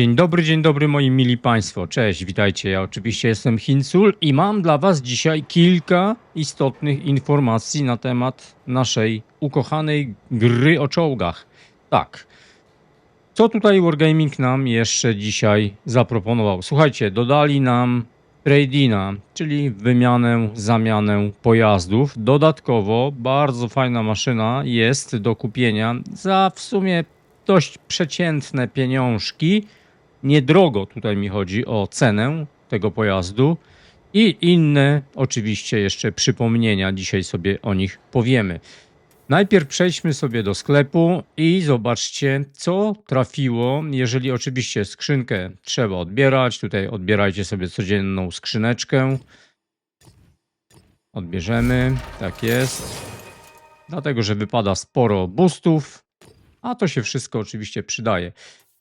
Dzień dobry, dzień dobry moi mili Państwo. Cześć, witajcie. Ja oczywiście jestem Hincul i mam dla Was dzisiaj kilka istotnych informacji na temat naszej ukochanej gry o czołgach. Tak. Co tutaj Wargaming nam jeszcze dzisiaj zaproponował? Słuchajcie, dodali nam tradina, czyli wymianę, zamianę pojazdów. Dodatkowo bardzo fajna maszyna jest do kupienia za w sumie dość przeciętne pieniążki. Niedrogo tutaj mi chodzi o cenę tego pojazdu i inne oczywiście jeszcze przypomnienia. Dzisiaj sobie o nich powiemy. Najpierw przejdźmy sobie do sklepu i zobaczcie, co trafiło. Jeżeli oczywiście skrzynkę trzeba odbierać, tutaj odbierajcie sobie codzienną skrzyneczkę. Odbierzemy, tak jest. Dlatego, że wypada sporo boostów, a to się wszystko oczywiście przydaje.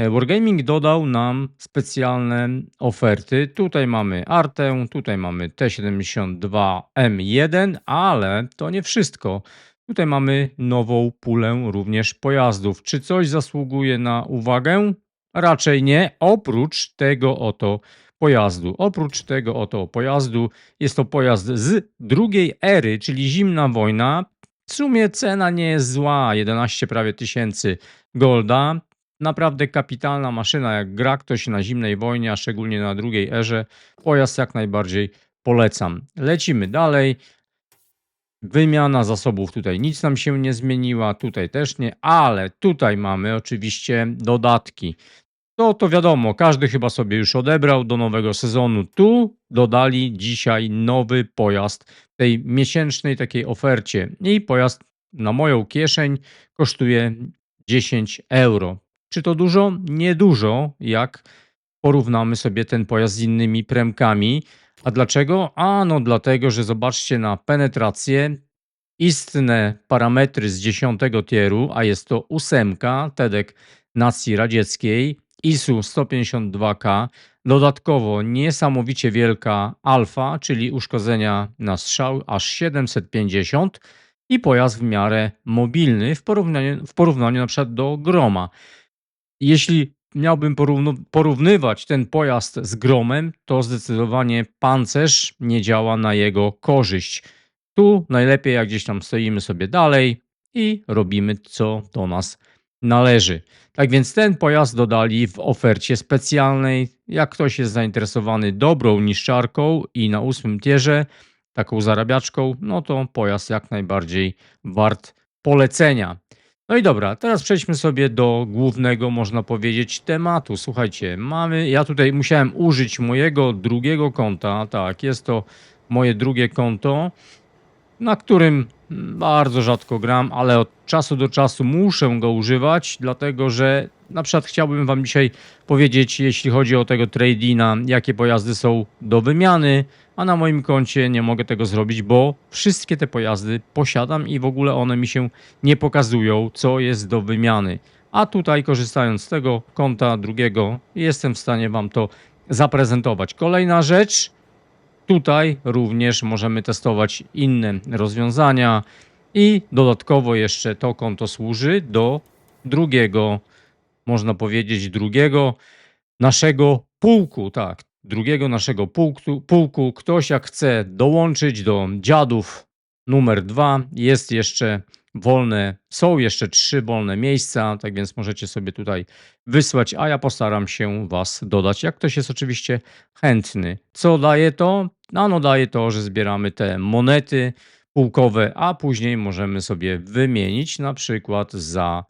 E, Wargaming dodał nam specjalne oferty. Tutaj mamy Artę, tutaj mamy T72M1, ale to nie wszystko. Tutaj mamy nową pulę również pojazdów. Czy coś zasługuje na uwagę? Raczej nie, oprócz tego oto pojazdu. Oprócz tego oto pojazdu jest to pojazd z drugiej ery, czyli zimna wojna. W sumie cena nie jest zła, 11 prawie tysięcy golda. Naprawdę kapitalna maszyna, jak gra ktoś na zimnej wojnie, a szczególnie na drugiej erze. Pojazd jak najbardziej polecam. Lecimy dalej. Wymiana zasobów tutaj nic nam się nie zmieniła, tutaj też nie, ale tutaj mamy oczywiście dodatki. To to wiadomo, każdy chyba sobie już odebrał do nowego sezonu. Tu dodali dzisiaj nowy pojazd w tej miesięcznej takiej ofercie. I pojazd na moją kieszeń kosztuje 10 euro. Czy to dużo? Niedużo, jak porównamy sobie ten pojazd z innymi premkami. A dlaczego? A no dlatego, że zobaczcie na penetrację. Istne parametry z 10 tieru, a jest to ósemka TEDek nacji radzieckiej, ISU 152K, dodatkowo niesamowicie wielka alfa, czyli uszkodzenia na strzał aż 750 i pojazd w miarę mobilny w porównaniu, w porównaniu na przykład do Groma. Jeśli miałbym porównywać ten pojazd z Gromem, to zdecydowanie pancerz nie działa na jego korzyść. Tu najlepiej jak gdzieś tam stoimy sobie dalej i robimy co do nas należy. Tak więc ten pojazd dodali w ofercie specjalnej. Jak ktoś jest zainteresowany dobrą niszczarką i na ósmym tierze, taką zarabiaczką, no to pojazd jak najbardziej wart polecenia. No i dobra, teraz przejdźmy sobie do głównego, można powiedzieć, tematu. Słuchajcie, mamy, ja tutaj musiałem użyć mojego drugiego konta, tak, jest to moje drugie konto, na którym bardzo rzadko gram, ale od czasu do czasu muszę go używać, dlatego że na przykład chciałbym Wam dzisiaj powiedzieć, jeśli chodzi o tego tradina, jakie pojazdy są do wymiany, a na moim koncie nie mogę tego zrobić, bo wszystkie te pojazdy posiadam i w ogóle one mi się nie pokazują, co jest do wymiany. A tutaj, korzystając z tego konta drugiego, jestem w stanie Wam to zaprezentować. Kolejna rzecz, tutaj również możemy testować inne rozwiązania i dodatkowo jeszcze to konto służy do drugiego, można powiedzieć, drugiego naszego pułku, tak, drugiego naszego pułku, pułku. Ktoś jak chce dołączyć do dziadów numer dwa, jest jeszcze wolne, są jeszcze trzy wolne miejsca, tak więc możecie sobie tutaj wysłać, a ja postaram się Was dodać, jak ktoś jest oczywiście chętny. Co daje to? Ano daje to, że zbieramy te monety pułkowe, a później możemy sobie wymienić na przykład za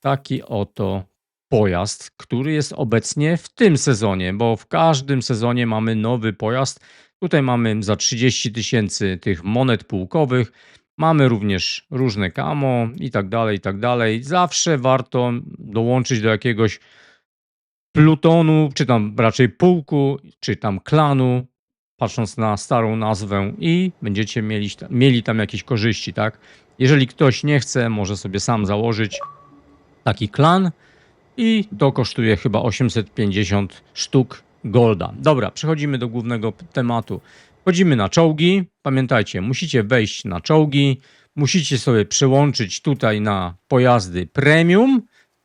taki oto pojazd, który jest obecnie w tym sezonie, bo w każdym sezonie mamy nowy pojazd. Tutaj mamy za 30 tysięcy tych monet pułkowych. Mamy również różne kamo i tak dalej, i tak dalej. Zawsze warto dołączyć do jakiegoś plutonu, czy tam raczej pułku, czy tam klanu, patrząc na starą nazwę i będziecie mieli, mieli tam jakieś korzyści, tak? Jeżeli ktoś nie chce, może sobie sam założyć taki klan i to kosztuje chyba 850 sztuk golda. Dobra, przechodzimy do głównego tematu. Wchodzimy na czołgi. Pamiętajcie, musicie wejść na czołgi, musicie sobie przełączyć tutaj na pojazdy premium.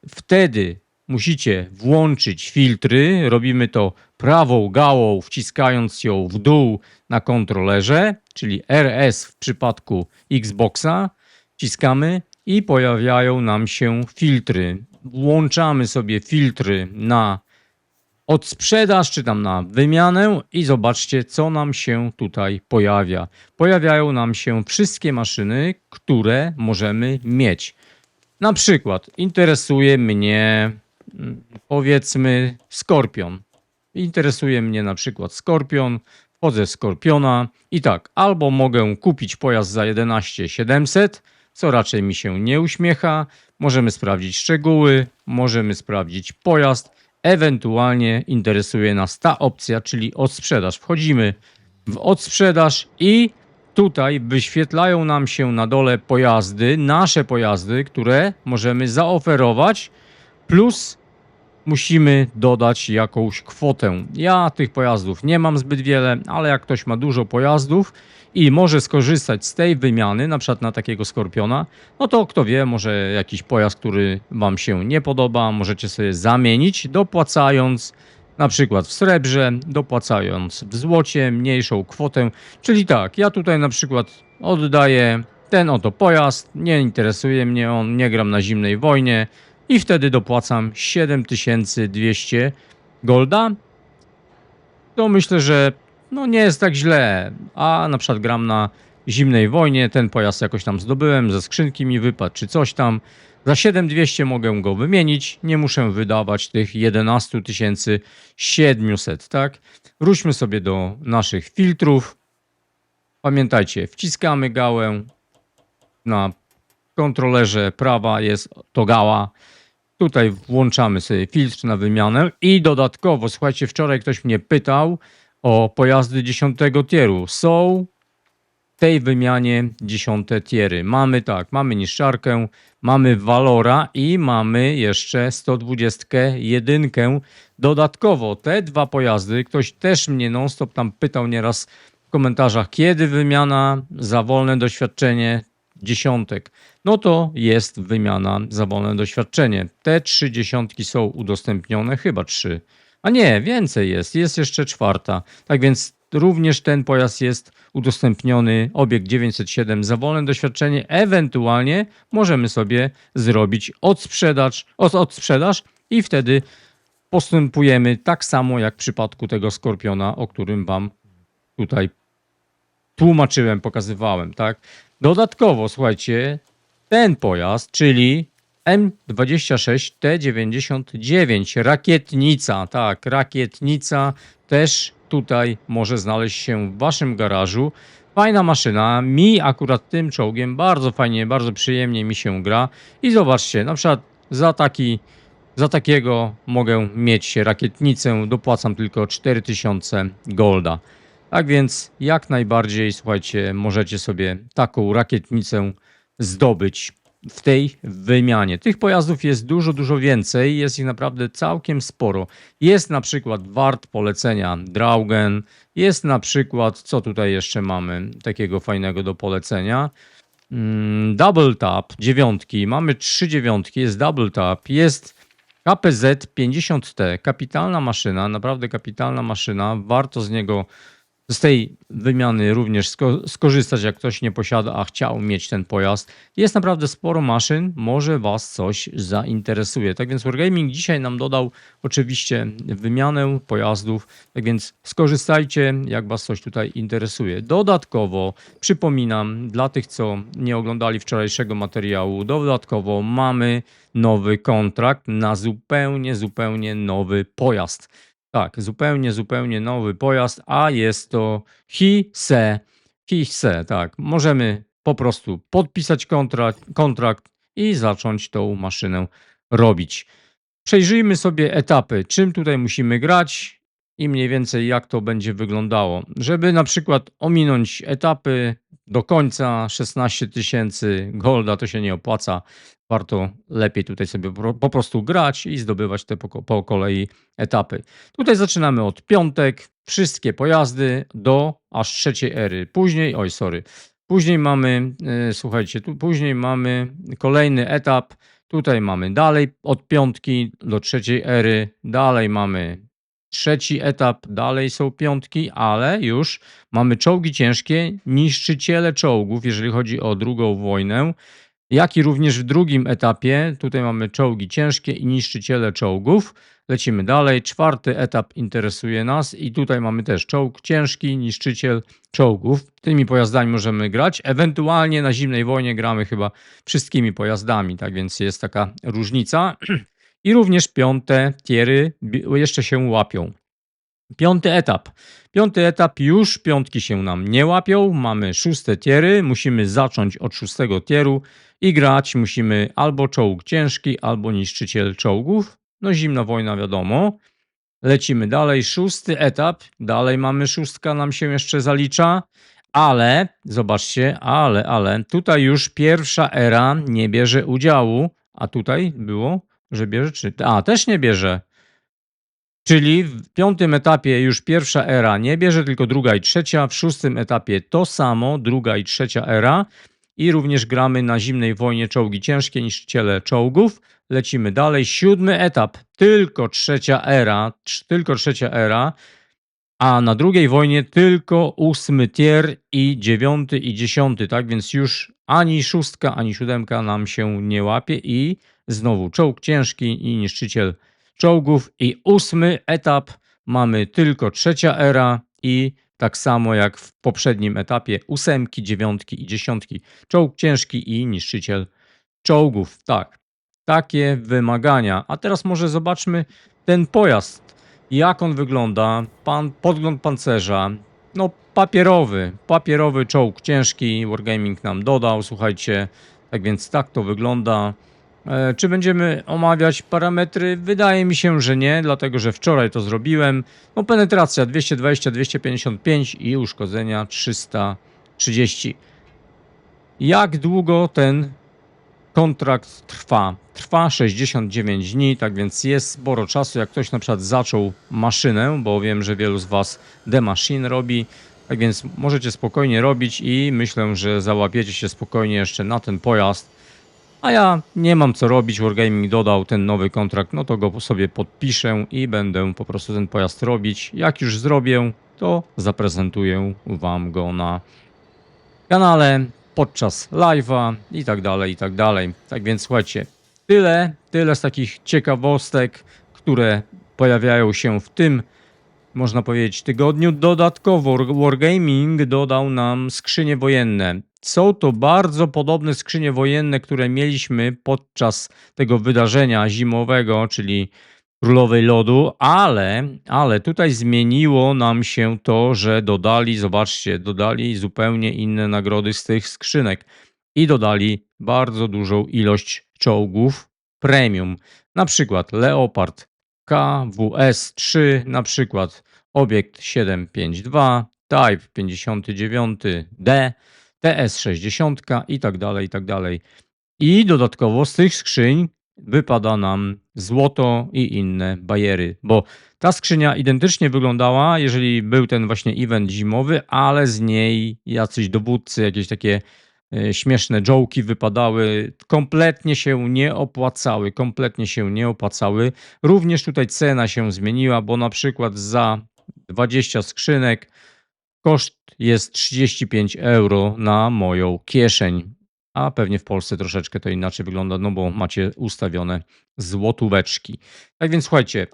Wtedy musicie włączyć filtry. Robimy to prawą gałą, wciskając ją w dół na kontrolerze, czyli RS w przypadku Xboxa. Wciskamy i pojawiają nam się filtry. Włączamy sobie filtry na odsprzedaż, czy tam na wymianę i zobaczcie, co nam się tutaj pojawia. Pojawiają nam się wszystkie maszyny, które możemy mieć. Na przykład interesuje mnie powiedzmy Skorpion. Interesuje mnie na przykład Skorpion, wchodzę Skorpiona i tak, albo mogę kupić pojazd za 11 700, co raczej mi się nie uśmiecha. Możemy sprawdzić szczegóły, możemy sprawdzić pojazd, ewentualnie interesuje nas ta opcja, czyli odsprzedaż. Wchodzimy w odsprzedaż i tutaj wyświetlają nam się na dole pojazdy, nasze pojazdy, które możemy zaoferować, plus musimy dodać jakąś kwotę. Ja tych pojazdów nie mam zbyt wiele, ale jak ktoś ma dużo pojazdów i może skorzystać z tej wymiany, na przykład na takiego skorpiona, no to kto wie, może jakiś pojazd, który Wam się nie podoba, możecie sobie zamienić, dopłacając na przykład w srebrze, dopłacając w złocie mniejszą kwotę. Czyli tak, ja tutaj na przykład oddaję ten oto pojazd, nie interesuje mnie on, nie gram na zimnej wojnie i wtedy dopłacam 7200 golda. To myślę, że no nie jest tak źle, a na przykład gram na zimnej wojnie, ten pojazd jakoś tam zdobyłem, ze skrzynki mi wypadł czy coś tam. Za 7200 mogę go wymienić, nie muszę wydawać tych 11 700, tak? Wróćmy sobie do naszych filtrów. Pamiętajcie, wciskamy gałę na kontrolerze prawa jest to gała. Tutaj włączamy sobie filtr na wymianę i dodatkowo, słuchajcie, wczoraj ktoś mnie pytał o pojazdy 10 tieru. Są w tej wymianie 10 tiery. Mamy tak, mamy niszczarkę, mamy Valora i mamy jeszcze 121 dodatkowo. Te dwa pojazdy, ktoś też mnie non-stop tam pytał nieraz w komentarzach, kiedy wymiana za wolne doświadczenie dziesiątek. No to jest wymiana za wolne doświadczenie. Te trzy dziesiątki są udostępnione, chyba trzy. A nie, więcej jest, jest jeszcze czwarta. Tak więc również ten pojazd jest udostępniony, obiekt 907 za wolne doświadczenie. Ewentualnie możemy sobie zrobić odsprzedaż, od, odsprzedaż i wtedy postępujemy tak samo jak w przypadku tego Skorpiona, o którym Wam tutaj tłumaczyłem, pokazywałem, tak? Dodatkowo, słuchajcie, ten pojazd, czyli M26T99 rakietnica, tak, rakietnica też tutaj może znaleźć się w waszym garażu. Fajna maszyna, mi akurat tym czołgiem bardzo fajnie, bardzo przyjemnie mi się gra i zobaczcie, na przykład za taki za takiego mogę mieć rakietnicę, dopłacam tylko 4000 golda. Tak więc jak najbardziej, słuchajcie, możecie sobie taką rakietnicę zdobyć w tej wymianie. Tych pojazdów jest dużo, dużo więcej, jest ich naprawdę całkiem sporo. Jest na przykład wart polecenia Draugen, jest na przykład, co tutaj jeszcze mamy takiego fajnego do polecenia? Mm, Double Tap, dziewiątki, mamy trzy dziewiątki, jest Double Tap, jest KPZ 50T, kapitalna maszyna, naprawdę kapitalna maszyna, warto z niego z tej wymiany również sko skorzystać, jak ktoś nie posiada, a chciał mieć ten pojazd. Jest naprawdę sporo maszyn, może Was coś zainteresuje. Tak więc Wargaming dzisiaj nam dodał oczywiście wymianę pojazdów, tak więc skorzystajcie, jak Was coś tutaj interesuje. Dodatkowo przypominam dla tych, co nie oglądali wczorajszego materiału, dodatkowo mamy nowy kontrakt na zupełnie, zupełnie nowy pojazd. Tak, zupełnie, zupełnie nowy pojazd, a jest to Hise. Hise, tak. Możemy po prostu podpisać kontrakt, kontrakt i zacząć tą maszynę robić. Przejrzyjmy sobie etapy, czym tutaj musimy grać i mniej więcej jak to będzie wyglądało. Żeby na przykład ominąć etapy do końca 16 tysięcy golda, to się nie opłaca. Warto lepiej tutaj sobie po- prostu grać i zdobywać te po, po kolei etapy. Tutaj zaczynamy od piątek, wszystkie pojazdy do aż trzeciej ery. Później, oj sorry, później mamy, e, słuchajcie, tu później mamy kolejny etap, Tutaj mamy dalej od piątki do trzeciej ery, dalej mamy trzeci etap, dalej są piątki, ale już mamy czołgi ciężkie, niszczyciele czołgów, jeżeli chodzi o drugą wojnę, jak i również w drugim etapie. Tutaj mamy czołgi ciężkie i niszczyciele czołgów. Lecimy dalej. Czwarty etap interesuje nas i tutaj mamy też czołg ciężki, niszczyciel czołgów. Tymi pojazdami możemy grać. Ewentualnie na zimnej wojnie gramy chyba wszystkimi pojazdami, tak więc jest taka różnica. I również piąte tiery jeszcze się łapią. Piąty etap. Piąty etap już piątki się nam nie łapią. Mamy szóste tiery. Musimy zacząć od szóstego tieru i grać musimy albo czołg ciężki, albo niszczyciel czołgów. No zimna wojna wiadomo. Lecimy dalej. Szósty etap. Dalej mamy szóstka nam się jeszcze zalicza. Ale, zobaczcie, ale, ale, tutaj już pierwsza era nie bierze udziału. A tutaj było, że bierze, czy... A, też nie bierze. Czyli w piątym etapie już pierwsza era nie bierze, tylko druga i trzecia. W szóstym etapie to samo, druga i trzecia era. I również gramy na zimnej wojnie czołgi ciężkie, niszczyciele czołgów. Lecimy dalej. Siódmy etap, tylko trzecia era, tylko trzecia era. A na drugiej wojnie tylko ósmy tier i dziewiąty i dziesiąty, tak więc już ani szóstka, ani siódemka nam się nie łapie i znowu czołg ciężki i niszczyciel czołgów i ósmy etap mamy tylko trzecia era i tak samo jak w poprzednim etapie ósemki, dziewiątki i dziesiątki czołg ciężki i niszczyciel czołgów. Tak, takie wymagania. A teraz może zobaczmy ten pojazd. Jak on wygląda? Pan, podgląd pancerza. No papierowy, papierowy czołg ciężki. Wargaming nam dodał, słuchajcie. Tak więc tak to wygląda. E, Czy będziemy omawiać parametry? Wydaje mi się, że nie, dlatego że wczoraj to zrobiłem. No penetracja 220, 255 i uszkodzenia 330. Jak długo ten kontrakt trwa? Trwa 69 dni, tak więc jest sporo czasu. Jak ktoś na przykład zaczął maszynę, bo wiem, że wielu z Was The Machine robi, tak więc możecie spokojnie robić i myślę, że załapiecie się spokojnie jeszcze na ten pojazd. A ja nie mam co robić, Wargaming dodał ten nowy kontrakt, no to go sobie podpiszę i będę po prostu ten pojazd robić. Jak już zrobię, to zaprezentuję Wam go na kanale, podczas live'a i tak dalej, i tak dalej. Tak więc słuchajcie, tyle, tyle z takich ciekawostek, które pojawiają się w tym, można powiedzieć, tygodniu. Dodatkowo Wargaming dodał nam skrzynie wojenne. Są to bardzo podobne skrzynie wojenne, które mieliśmy podczas tego wydarzenia zimowego, czyli Królowej Lodu, ale, ale tutaj zmieniło nam się to, że dodali, zobaczcie, dodali zupełnie inne nagrody z tych skrzynek i dodali bardzo dużą ilość czołgów premium. Na przykład Leopard KWS-3, na przykład obiekt 752, Type 59D, TS-60 i tak dalej, i tak dalej. I dodatkowo z tych skrzyń wypada nam złoto i inne bajery, bo ta skrzynia identycznie wyglądała, jeżeli był ten właśnie event zimowy, ale z niej jacyś dowódcy, jakieś takie e, śmieszne jołki wypadały, kompletnie się nie opłacały, kompletnie się nie opłacały. Również tutaj cena się zmieniła, bo na przykład za 20 skrzynek koszt jest 35 euro na moją kieszeń. A pewnie w Polsce troszeczkę to inaczej wygląda, no bo macie ustawione złotóweczki. Tak więc słuchajcie,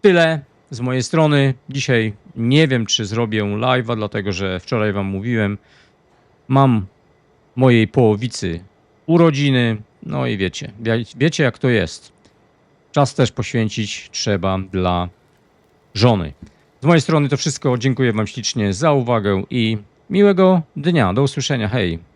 tyle z mojej strony. Dzisiaj nie wiem, czy zrobię live'a, dlatego że wczoraj wam mówiłem, mam mojej połowicy urodziny, no i wiecie, wie- wiecie jak to jest. Czas też poświęcić trzeba dla żony. Z mojej strony to wszystko. Dziękuję wam ślicznie za uwagę i miłego dnia. Do usłyszenia. Hej.